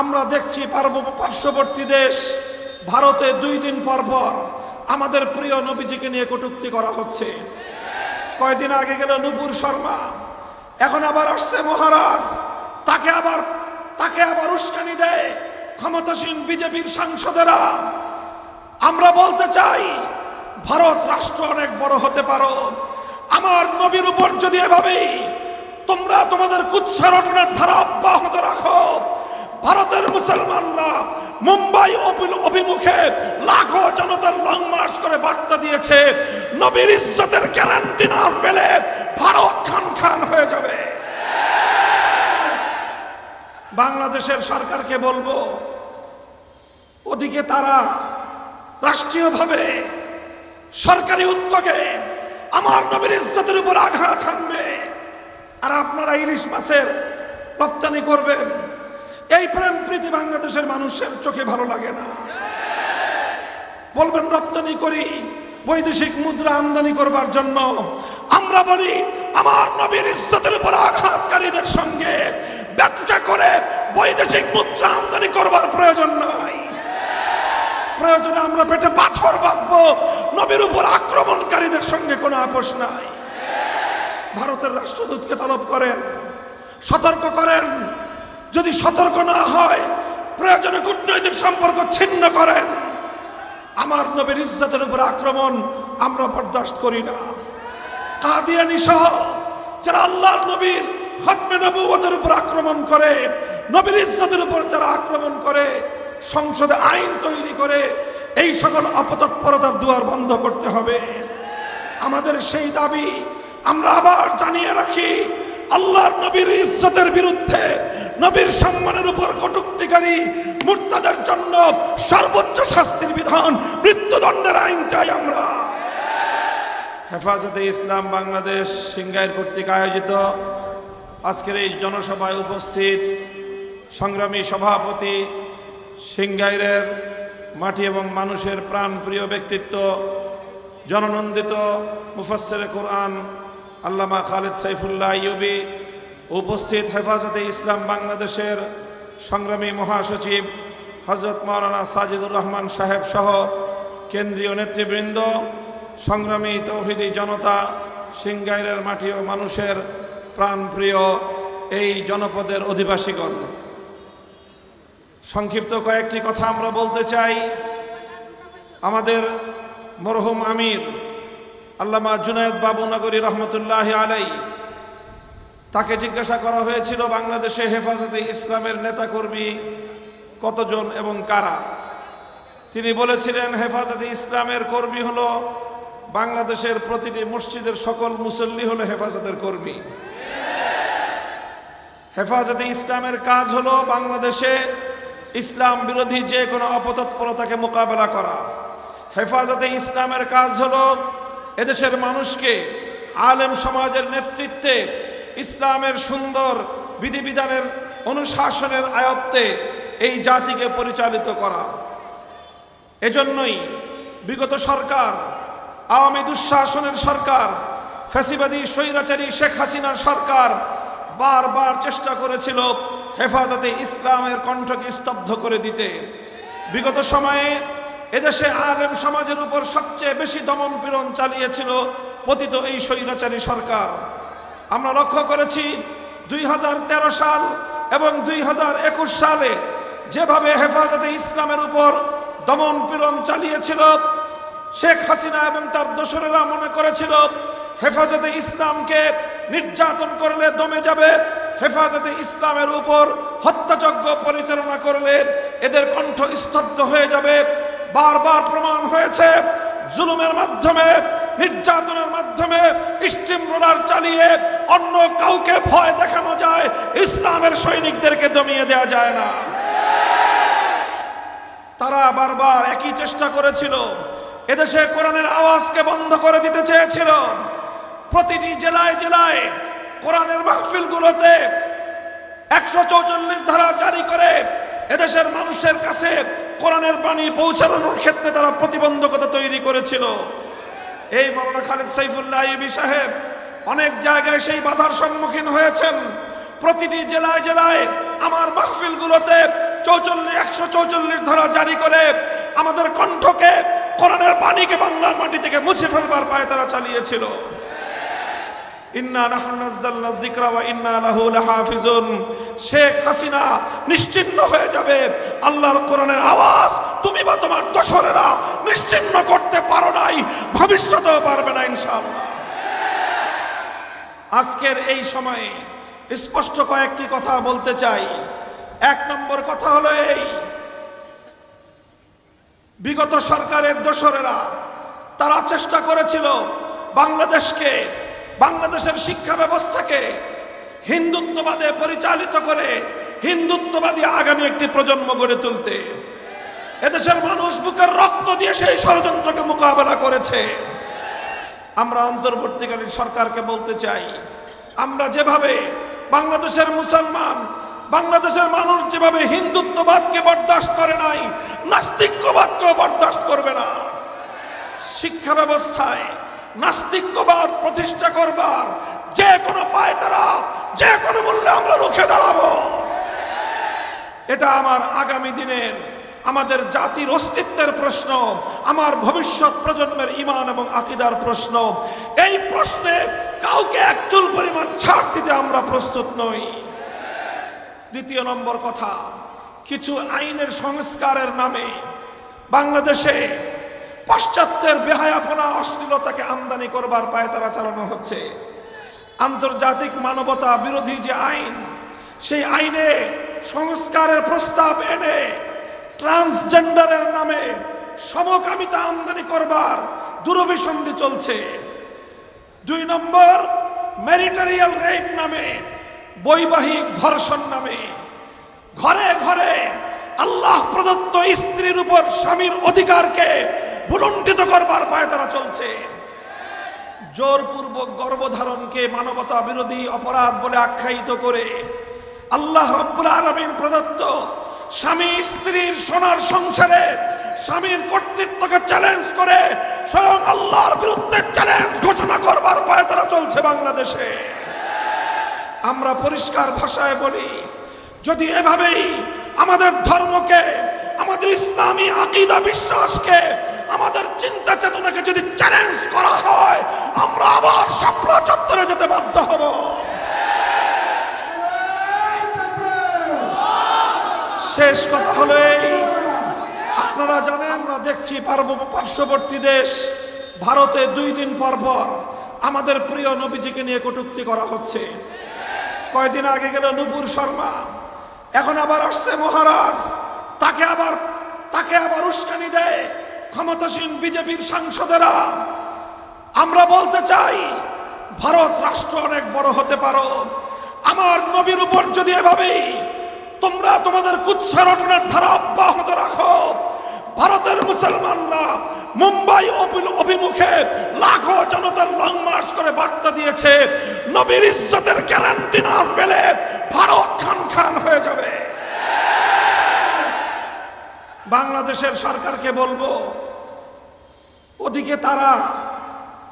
আমরা দেখছি পার্ব- পার্শ্ববর্তী দেশ, ভারতে দুই দিন পর পর আমাদের প্রিয় নবীজিকে নিয়ে কটূক্তি করা হচ্ছে। কয়দিন আগে গেল নুপুর শর্মা, এখন আবার আসছে মহারাজ, তাকে আবার তাকে আবার উস্কানি দেয় ক্ষমতাসীন বিজেপির সাংসদেরা। আমরা বলতে চাই, ভারত রাষ্ট্র অনেক বড় হতে পারো। আমার নবীর উপর যদি এভাবেই তোমরা তোমাদের কুৎসারটনের ধারা অব্যাহত রাখো ভারতের মুসলমানরা মুম্বাই অভি- অভিমুখে লাখো জনতার লং মার্চ করে বার্তা দিয়েছে, নবীর ইজ্জতের গ্যারান্টি না পেলে ভারত খান খান হয়ে যাবে। বাংলাদেশের সরকারকে বলব, ওদিকে তারা রাষ্ট্রীয়ভাবে সরকারি উদ্যোগে আমার নবীর ইজ্জতের উপর আঘাত হানবে। আর আপনারা ইলিশ মাছের রপ্তানি করবেন। এই প্রেম প্রীতি বাংলাদেশের মানুষের চোখে ভালো লাগে না। বলবেন, রপ্তানি করি, বৈদেশিক মুদ্রা আমদানি করবার জন্য। আমরা বলি, আমার নবীর ইজ্জতের উপর আঘাতকারীদের সঙ্গে ব্যবসা করে বৈদেশিক মুদ্রা আমদানি করবার প্রয়োজন নাই। প্রয়োজনে আমরা পেটে পাথর বাঁধবো, নবীর উপর আক্রমণকারীদের সঙ্গে কোনো আপোষ নাই। ভারতের রাষ্ট্রদূতকে তলব করেন, সতর্ক করেন যদি সতর্ক না হয়, প্রয়োজনে কূটনৈতিক সম্পর্ক ছিন্ন করেন। আমার নবীর ইজ্জতের উপর আক্রমণ আমরা বরদাস্ত করি না। কাদিয়ানি সহ যারা আল্লাহর নবীর হতমে নবুয়তের উপর আক্রমণ করে, নবীর ইজ্জতের উপর যারা আক্রমণ করে, সংসদে আইন তৈরি করে, এই সকল অপতৎপরতার দুয়ার বন্ধ করতে হবে। আমাদের সেই দাবি আমরা আবার জানিয়ে রাখি, আল্লাহর নবীর ইজ্জতের বিরুদ্ধে নবীর সম্মানের উপর কটুক্তিকারী মুর্তাদের জন্য সর্বোচ্চ শাস্তির বিধান, মৃত্যুদণ্ডের আইন চাই আমরা। হেফাজতে ইসলাম বাংলাদেশ সিঙ্গাইর কর্তৃক আয়োজিত আজকের এই জনসভায় উপস্থিত সংগ্রামী সভাপতি সিঙ্গাইরের মাটি এবং মানুষের প্রাণ প্রিয় ব্যক্তিত্ব, জননন্দিত মুফাসসিরে কোরআন আল্লামা খালেদ সাইফুল্লাহ ইউবি উপস্থিত হেফাজতে ইসলাম বাংলাদেশের সংগ্রামী মহাসচিব হজরত মৌলানা সাজিদুর রহমান সাহেব সহ কেন্দ্রীয় নেতৃবৃন্দ, সংগ্রামী তৌহিদি জনতা, সিঙ্গাইরের মাটি ও মানুষের প্রাণপ্রিয় এই জনপদের অধিবাসীগণ। সংক্ষিপ্ত কয়েকটি কথা আমরা বলতে চাই। আমাদের মরহুম আমির আল্লামা জুনায়দ বাবু নগরী রহমতুল্লাহ আলাই তাকে জিজ্ঞাসা করা হয়েছিল, বাংলাদেশে হেফাজতে ইসলামের নেতাকর্মী কতজন এবং কারা? তিনি বলেছিলেন, হেফাজতে ইসলামের কর্মী হলো বাংলাদেশের প্রতিটি মসজিদের সকল মুসল্লি হলো হেফাজতের কর্মী। হেফাজতে ইসলামের কাজ হলো বাংলাদেশে ইসলাম বিরোধী যে কোনো অপতৎপরতাকে মোকাবেলা করা। হেফাজতে ইসলামের কাজ হলো এদেশের মানুষকে, আলেম সমাজের নেতৃত্বে ইসলামের সুন্দর বিধিবিধানের অনুশাসনের আয়ত্তে এই জাতিকে পরিচালিত করা। এজন্যই বিগত সরকার, আওয়ামী দুঃশাসনের সরকার, ফ্যাসিবাদী স্বৈরাচারী শেখ হাসিনার সরকার বারবার চেষ্টা করেছিল হেফাজতে ইসলামের কণ্ঠকে স্তব্ধ করে দিতে। বিগত সময়ে এদেশে আলেম সমাজের উপর সবচেয়ে বেশি দমন পীড়ন চালিয়েছিল পতিত এই স্বৈরাচারী সরকার। আমরা লক্ষ্য করেছি দুই হাজার তেরো সাল এবং দুই হাজার একুশ সালে যেভাবে হেফাজতে ইসলামের উপর দমন পীড়ন চালিয়েছিল, শেখ হাসিনা এবং তার দোসরেরা মনে করেছিল, হেফাজতে ইসলামকে নির্যাতন করলে দমে যাবে, হেফাজতে ইসলামের উপর হত্যাযজ্ঞ পরিচালনা করলে এদের কণ্ঠ স্তব্ধ হয়ে যাবে। বারবার প্রমাণ হয়েছে, জুলুমের মাধ্যমে নির্যাতনের মাধ্যমে স্টিম চালিয়ে অন্য কাউকে ভয় দেখানো যায়, ইসলামের সৈনিকদেরকে দমিয়ে দেওয়া যায় না। তারা বারবার একই চেষ্টা করেছিল, এদেশে কোরআনের আওয়াজকে বন্ধ করে দিতে চেয়েছিল। প্রতিটি জেলায় জেলায় কোরআনের মাহফিলগুলোতে একশো চৌচল্লিশ ধারা জারি করে এদেশের মানুষের কাছে কোরআনের বাণী পৌঁছানোর ক্ষেত্রে তারা প্রতিবন্ধকতা তৈরি করেছিল। এই মৌলানা খালেদ সাইফুল্লাহ ইবি সাহেব অনেক জায়গায় সেই বাধার সম্মুখীন হয়েছেন। প্রতিটি জেলায় জেলায় আমার মাহফিলগুলোতে চৌচল্লিশ, একশো চৌচল্লিশ ধারা জারি করে আমাদের কণ্ঠকে কোরআনের পানিকে বাংলার মাটি থেকে মুছে ফেলবার পায়ে তারা চালিয়েছিল। শেখ হাসিনা হয়ে যাবে। আওয়াজ তুমি বা তোমার করতে পারো নাই, ভবিষ্যতেও পারবে না ইনশাআল্লাহ। আজকের এই সময়ে স্পষ্ট কয়েকটি কথা বলতে চাই। এক নম্বর কথা হলো এই, বিগত সরকারের দোসরেরা তারা চেষ্টা করেছিল বাংলাদেশকে বাংলাদেশের শিক্ষা ব্যবস্থাকে হিন্দুত্ববাদে পরিচালিত করে হিন্দুত্ববাদী আগামী একটি প্রজন্ম গড়ে তুলতে এদেশের মানুষ বুকের রক্ত দিয়ে সেই ষড়যন্ত্রকে মোকাবেলা করেছে। আমরা অন্তর্বর্তীকালীন সরকারকে বলতে চাই, আমরা যেভাবে বাংলাদেশের মুসলমান, বাংলাদেশের মানুষ যেভাবে হিন্দুত্ববাদকে বরদাস্ত করে নাই নাস্তিক্যবাদকেও বরদাস্ত করবে না। শিক্ষা ব্যবস্থায় নাস্তিক্যবাদ প্রতিষ্ঠা করবার। যে কোনো পায় তারা, যে কোনো মূল্যে আমরা রুখে দাঁড়াবো। এটা আমার আগামী দিনের, আমাদের জাতির অস্তিত্বের প্রশ্ন, আমার ভবিষ্যৎ প্রজন্মের ইমান এবং আকিদার প্রশ্ন। এই প্রশ্নে কাউকে একচুল পরিমাণ ছাড় দিতে আমরা প্রস্তুত নই। দ্বিতীয় নম্বর কথা, কিছু আইনের সংস্কারের নামে বাংলাদেশে পাশ্চাত্যের বেহায়াপনা, অশ্লীলতাকে আমদানি করবার পায়ে তারা চালানো হচ্ছে। আন্তর্জাতিক মানবতা বিরোধী যে আইন, সেই আইনে সংস্কারের প্রস্তাব এনে ট্রান্সজেন্ডারের নামে সমকামিতা আমদানি করবার দুরভিসন্ধি চলছে। দুই নম্বর ম্যারিটারিয়াল রেপ নামে, বৈবাহিক ধর্ষণ নামে। ঘরে ঘরে আল্লাহ প্রদত্ত স্ত্রীর উপর স্বামীর অধিকারকে ভুলুণ্ঠিত করবার পায়ে তারা চলছে। জোরপূর্বক গর্ভধারণকে মানবতা বিরোধী অপরাধ বলে আখ্যায়িত করে আল্লাহ রব্বুল আলমীর প্রদত্ত স্বামী স্ত্রীর সোনার সংসারে স্বামীর কর্তৃত্বকে চ্যালেঞ্জ করে স্বয়ং আল্লাহর বিরুদ্ধে চ্যালেঞ্জ ঘোষণা করবার পায়ে তারা চলছে বাংলাদেশে। আমরা পরিষ্কার ভাষায় বলি, যদি এভাবেই আমাদের ধর্মকে, আমাদের ইসলামী আকিদা, বিশ্বাসকে আমাদের চিন্তা চেতনাকে যদি চ্যালেঞ্জ করা হয়, আমরা আবার স্বপ্ন চত্বরে যেতে বাধ্য হব। শেষ কথা হলো এই। আপনারা জানেন, আমরা দেখছি পার্শ্ববর্তী দেশ ভারতে দুই দিন পর পর আমাদের প্রিয় নবীজিকে নিয়ে কটূক্তি করা হচ্ছে। কয়দিন আগে গেল নুপুর শর্মা, এখন আবার আসছে মহারাজ। তাকে আবার তাকে আবার উস্কানি দেয়। ক্ষমতাসীন বিজেপির সাংসদেরা, আমরা বলতে চাই, ভারত রাষ্ট্র অনেক বড় হতে পারো। আমার নবীর উপর যদি এভাবেই তোমরা তোমাদের কুৎসারটনের ধারা অব্যাহত রাখো, ভারতের মুসলমানরা মুম্বাই অভি- অভিমুখে লাখো জনতার লং মার্চ করে বার্তা দিয়েছে, নবীর ইজ্জতের গ্যারান্টি না পেলে ভারত খান খান হয়ে যাবে। বাংলাদেশের সরকারকে বলব ওদিকে তারা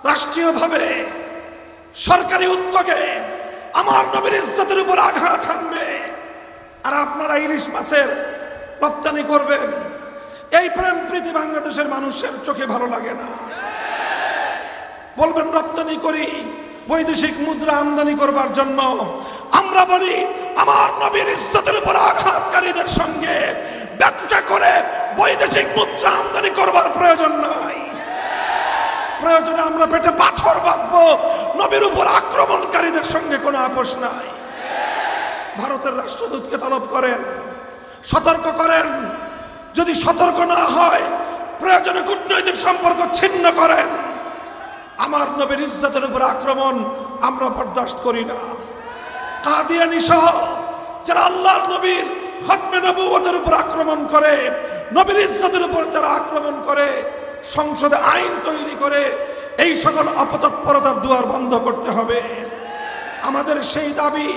রাষ্ট্রীয়ভাবে সরকারি উদ্যোগে আমার নবীর ইজ্জতের উপর আঘাত হানবে। আর আপনারা ইলিশ মাছের রপ্তানি করবেন। এই প্রেম প্রীতি বাংলাদেশের মানুষের চোখে ভালো লাগে না। বলবেন, রপ্তানি করি, বৈদেশিক মুদ্রা আমদানি করবার জন্য। আমরা বলি, আমার নবীর ইজ্জতের উপর আঘাতকারীদের সঙ্গে ব্যবসা করে বৈদেশিক মুদ্রা আমদানি করবার প্রয়োজন নাই। প্রয়োজনে আমরা পেটে পাথর বাঁধবো। নবীর উপর আক্রমণকারীদের সঙ্গে কোনো আপোষ নাই। ভারতের রাষ্ট্রদূতকে তলব করেন, সতর্ক করেন। যদি সতর্ক না হয়, প্রয়োজনে কূটনৈতিক সম্পর্ক ছিন্ন করেন। আমার নবীর ইজ্জতের উপর আক্রমণ আমরা বরদাস্ত করি না। কাদিয়ানি সহ যারা আল্লাহর নবীর হতমে নবুয়তের উপর আক্রমণ করে, নবীর ইজ্জতের উপর যারা আক্রমণ করে সংসদে আইন তৈরি করে এই সকল অপতৎপরতার দুয়ার বন্ধ করতে হবে। আমাদের সেই দাবি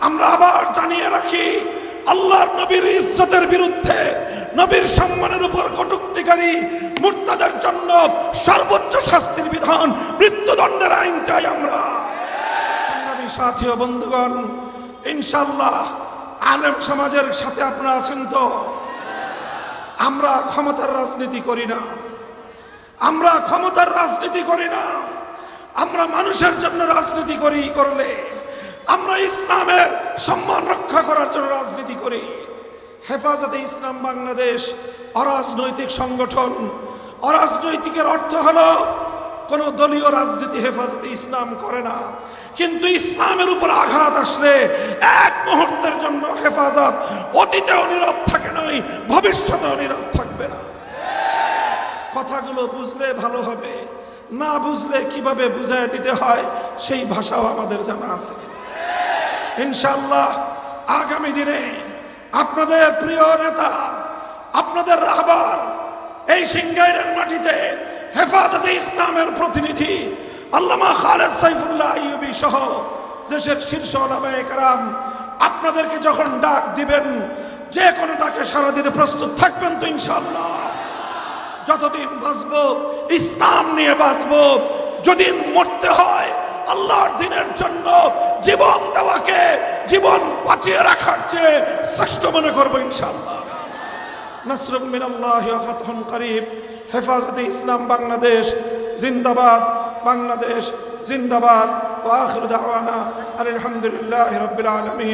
আমরা আবার জানিয়ে রাখি, আল্লাহর নবীর ইজ্জতের বিরুদ্ধে নবীর সম্মানের উপর কটুক্তিকারী মুর্তাদের জন্য সর্বোচ্চ শাস্তির বিধান মৃত্যুদণ্ডের আইন চাই আমরা। সাথী ও বন্ধুগণ ইনশাল্লাহ আলেম সমাজের সাথে আপনারা আছেন তো? আমরা ক্ষমতার রাজনীতি করি না। আমরা ক্ষমতার রাজনীতি করি না। আমরা মানুষের জন্য রাজনীতি করি করলে। আমরা ইসলামের সম্মান রক্ষা করার জন্য রাজনীতি করি। হেফাজতে ইসলাম বাংলাদেশ অরাজনৈতিক সংগঠন। অরাজনৈতিকের অর্থ হলো, কোনো দলীয় রাজনীতি হেফাজতে ইসলাম করে না। কিন্তু ইসলামের উপর আঘাত আসলে এক মুহূর্তের জন্য হেফাজত অতীতেও নীরব থাকে নাই, ভবিষ্যতেও নীরব থাকবে না কথাগুলো বুঝলে ভালো হবে। না বুঝলে কীভাবে বুঝায় দিতে হয়, সেই ভাষাও আমাদের জানা আছে। ইনশাল্লাহ আগামী দিনে আপনাদের প্রিয় নেতা, আপনাদের রাহবার এই সিংগাইরের মাটিতে হেফাজতে ইসলামের প্রতিনিধি আল্লামা খালেদ সাইফুল্লাহ আইয়ুবী সহ দেশের শীর্ষ কেরাম, আপনাদেরকে যখন ডাক দিবেন, যে কোনো ডাকে সারা দিতে প্রস্তুত থাকবেন তো ইনশাল্লাহ যতদিন বাঁচব, ইসলাম নিয়ে বাঁচব যদি মরতে হয়, আল্লাহর দিনের জন্য জীবন দেওয়াকে, জীবন বাঁচিয়ে রাখার চেয়ে শ্রেষ্ঠ মনে করব ইনশাল্লাহ নসরুম মিনাল্লাহি ফাতহুন করিব। হেফাজতে ইসলাম বাংলাদেশ, জিন্দাবাদ বাংলাদেশ, জিন্দাবাদ। ওয়া আখিরু দাওয়ানা আলহামদুলিল্লাহি রাব্বিল আলামিন।